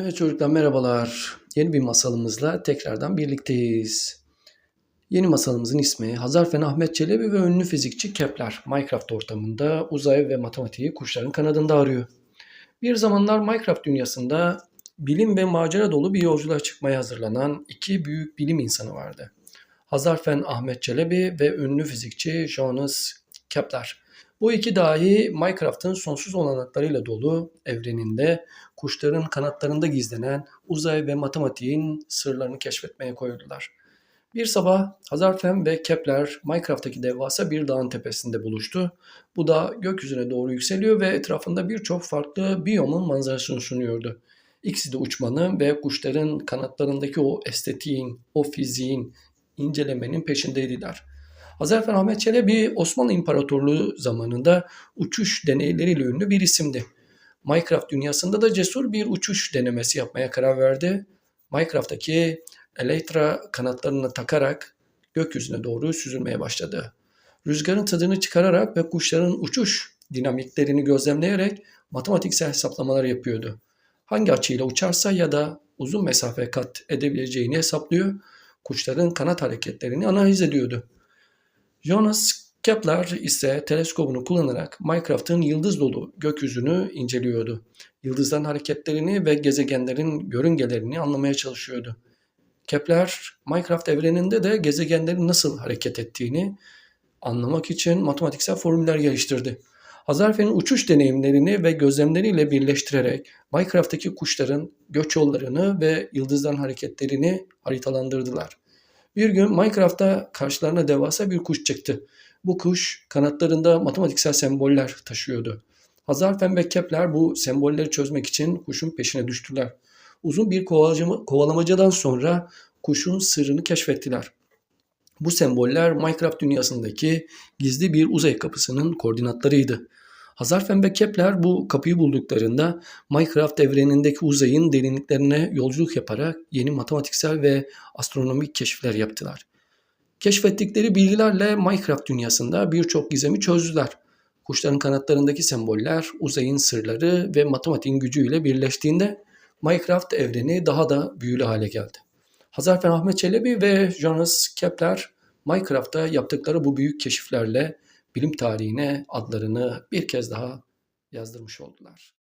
Evet çocuklar merhabalar. Yeni bir masalımızla tekrardan birlikteyiz. Yeni masalımızın ismi Hazarfen Ahmet Çelebi ve ünlü fizikçi Kepler Minecraft ortamında uzay ve matematiği kuşların kanadında arıyor. Bir zamanlar Minecraft dünyasında bilim ve macera dolu bir yolculuğa çıkmaya hazırlanan iki büyük bilim insanı vardı. Hazarfen Ahmet Çelebi ve ünlü fizikçi Johannes Kepler. Bu iki dahi Minecraft'ın sonsuz olanaklarıyla dolu evreninde kuşların kanatlarında gizlenen uzay ve matematiğin sırlarını keşfetmeye koyuldular. Bir sabah Hazarfen ve Kepler Minecraft'taki devasa bir dağın tepesinde buluştu. Bu dağ gökyüzüne doğru yükseliyor ve etrafında birçok farklı biyomun manzarasını sunuyordu. İkisi de uçmanın ve kuşların kanatlarındaki o estetiğin, o fiziğin, incelemenin peşindeydiler. Hazarfen Ahmet Çelebi Osmanlı İmparatorluğu zamanında uçuş deneyleriyle ünlü bir isimdi. Minecraft dünyasında da cesur bir uçuş denemesi yapmaya karar verdi. Minecraft'taki Elytra kanatlarını takarak gökyüzüne doğru süzülmeye başladı. Rüzgarın tadını çıkararak ve kuşların uçuş dinamiklerini gözlemleyerek matematiksel hesaplamalar yapıyordu. Hangi açıyla uçarsa ya da uzun mesafe kat edebileceğini hesaplıyor, kuşların kanat hareketlerini analiz ediyordu. Jonas Kepler ise teleskobunu kullanarak Minecraft'ın yıldız dolu gökyüzünü inceliyordu. Yıldızların hareketlerini ve gezegenlerin yörüngelerini anlamaya çalışıyordu. Kepler, Minecraft evreninde de gezegenlerin nasıl hareket ettiğini anlamak için matematiksel formüller geliştirdi. Hazarfen'in uçuş deneyimlerini ve gözlemleriyle birleştirerek Minecraft'taki kuşların göç yollarını ve yıldızların hareketlerini haritalandırdılar. Bir gün Minecraft'ta karşılarına devasa bir kuş çıktı. Bu kuş kanatlarında matematiksel semboller taşıyordu. Hazarfen ve Kepler bu sembolleri çözmek için kuşun peşine düştüler. Uzun bir kovalama- kovalamacadan sonra kuşun sırrını keşfettiler. Bu semboller Minecraft dünyasındaki gizli bir uzay kapısının koordinatlarıydı. Hazarfen ve Kepler bu kapıyı bulduklarında Minecraft evrenindeki uzayın derinliklerine yolculuk yaparak yeni matematiksel ve astronomik keşifler yaptılar. Keşfettikleri bilgilerle Minecraft dünyasında birçok gizemi çözdüler. Kuşların kanatlarındaki semboller, uzayın sırları ve matematiğin gücüyle birleştiğinde Minecraft evreni daha da büyülü hale geldi. Hazarfen Ahmet Çelebi ve Jonas Kepler Minecraft'ta yaptıkları bu büyük keşiflerle bilim tarihine adlarını bir kez daha yazdırmış oldular.